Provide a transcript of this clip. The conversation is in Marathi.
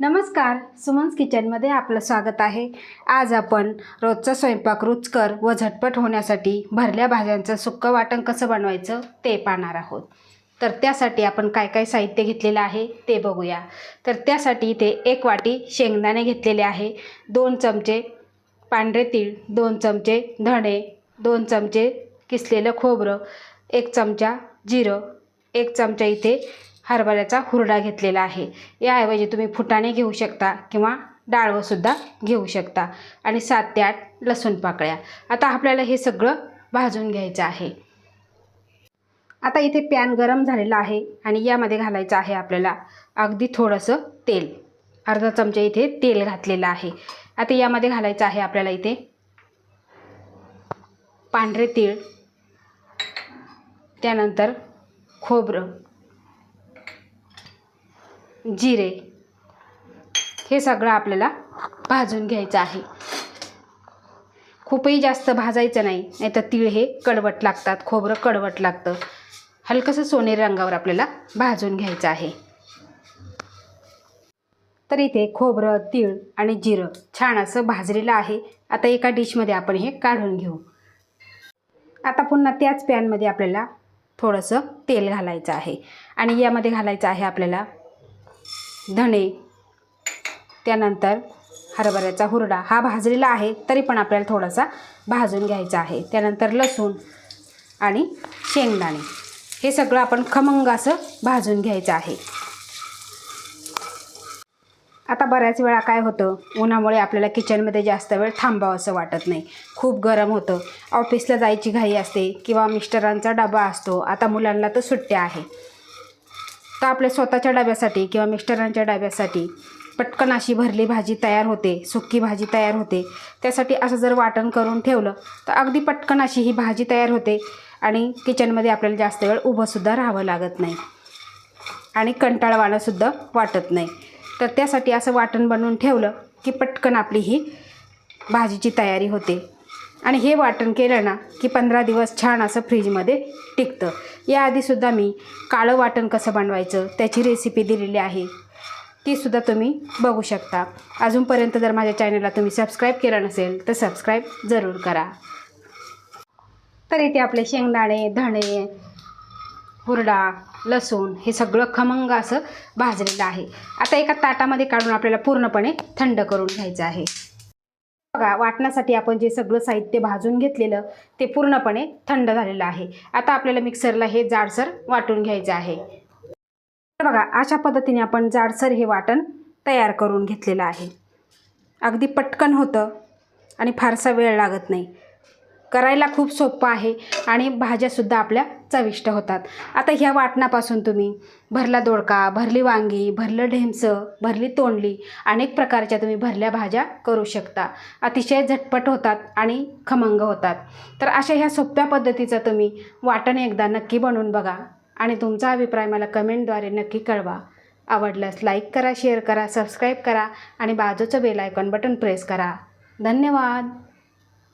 नमस्कार सुमन्स किचनमध्ये आपलं स्वागत आहे. आज आपण रोजचा स्वयंपाक रुचकर व झटपट होण्यासाठी भरल्या भाज्यांचं सुक्कं वाटण कसं बनवायचं ते पाहणार आहोत. तर त्यासाठी आपण काय काय साहित्य घेतलेलं आहे ते बघूया. तर त्यासाठी इथे एक वाटी शेंगदाणे घेतलेले आहे. दोन चमचे पांढरे तीळ दोन चमचे धणे दोन चमचे किसलेलं खोबरं एक चमचा जिरं एक चमचा इथे हरभऱ्याचा हुरडा घेतलेला आहे. याऐवजी तुम्ही फुटाणे घेऊ शकता किंवा डाळवंसुद्धा घेऊ शकता. आणि सात ते आठ लसूण पाकळ्या. आता आपल्याला हे सगळं भाजून घ्यायचं आहे. आता इथे पॅन गरम झालेला आहे आणि यामध्ये घालायचं आहे आपल्याला अगदी थोडंसं तेल. अर्धा चमचा इथे तेल घातलेलं आहे. आता यामध्ये घालायचं आहे आपल्याला इथे पांढरे तीळ त्यानंतर खोबरं जिरे. हे सगळं आपल्याला भाजून घ्यायचं आहे. खूपही जास्त भाजायचं नाही नाही तर तीळ हे कडवट लागतात खोबरं कडवट लागतं. हलकंसं सोनेरी रंगावर आपल्याला भाजून घ्यायचं आहे. तर इथे खोबरं तीळ आणि जिरं छान असं भाजलेलं आहे. आता एका डिशमध्ये आपण हे काढून घेऊ. आता पुन्हा त्याच पॅनमध्ये आपल्याला थोडंसं तेल घालायचं आहे. आणि यामध्ये घालायचं आहे आपल्याला धणे त्यानंतर हरभऱ्याचा हुरडा. हा भाजलेला आहे तरी पण आपल्याला थोडासा भाजून घ्यायचा आहे. त्यानंतर लसूण आणि शेंगदाणे. हे सगळं आपण खमंग असं भाजून घ्यायचं आहे. आता बऱ्याच वेळा काय होतं उन्हामुळे आपल्याला किचनमध्ये जास्त वेळ थांबावं असं वाटत नाही. खूप गरम होतं. ऑफिसला जायची घाई असते किंवा मिस्टरांचा डबा असतो. आता मुलांना तर सुट्ट्या आहे. तर आपल्या स्वतःच्या डब्यासाठी किंवा मिस्टरांच्या डब्यासाठी पटकन अशी भरली भाजी तयार होते सुक्की भाजी तयार होते. त्यासाठी असं जर वाटण करून ठेवलं तर अगदी पटकन अशी ही भाजी तयार होते आणि किचनमध्ये आपल्याला जास्त वेळ उभंसुद्धा राहावं लागत नाही आणि कंटाळवाणंसुद्धा वाटत नाही. तर त्यासाठी असं वाटण बनवून ठेवलं की पटकन आपली ही भाजीची तयारी होते. आणि हे वाटण केलं ना की पंधरा दिवस छान असं फ्रीजमध्ये टिकतं. याआधीसुद्धा मी काळं वाटण कसं बनवायचं त्याची रेसिपी दिलेली आहे. तीसुद्धा तुम्ही बघू शकता. अजूनपर्यंत जर माझ्या चॅनलला तुम्ही सबस्क्राईब केलं नसेल तर सबस्क्राईब जरूर करा. तर इथे आपले शेंगदाणे धणे हुरडा लसूण हे सगळं खमंग असं भाजलेलं आहे. आता एका ताटामध्ये काढून आपल्याला पूर्णपणे थंड करून घ्यायचं आहे. बघा वाटण्यासाठी आपण जे सगळं साहित्य भाजून घेतलेलं ते पूर्णपणे थंड झालेलं आहे. आता आपल्याला मिक्सरला हे जाडसर वाटून घ्यायचं आहे. तर बघा अशा पद्धतीने आपण जाडसर हे वाटण तयार करून घेतलेलं आहे. अगदी पटकन होतं आणि फारसा वेळ लागत नाही. करायला खूप सोपं आहे आणि भाज्यासुद्धा आपल्या चविष्ट होतात. आता ह्या वाटणापासून तुम्ही भरला दोडका भरली वांगी भरलं ढेमसं भरली तोंडली अनेक प्रकारच्या तुम्ही भरल्या भाज्या करू शकता. अतिशय झटपट होतात आणि खमंग होतात. तर अशा ह्या सोप्या पद्धतीचं तुम्ही वाटण एकदा नक्की बनवून बघा आणि तुमचा अभिप्राय मला कमेंटद्वारे नक्की कळवा. आवडल्यास लाईक करा शेअर करा सबस्क्राईब करा आणि बाजूचं बेल आयकॉन बटन प्रेस करा. धन्यवाद!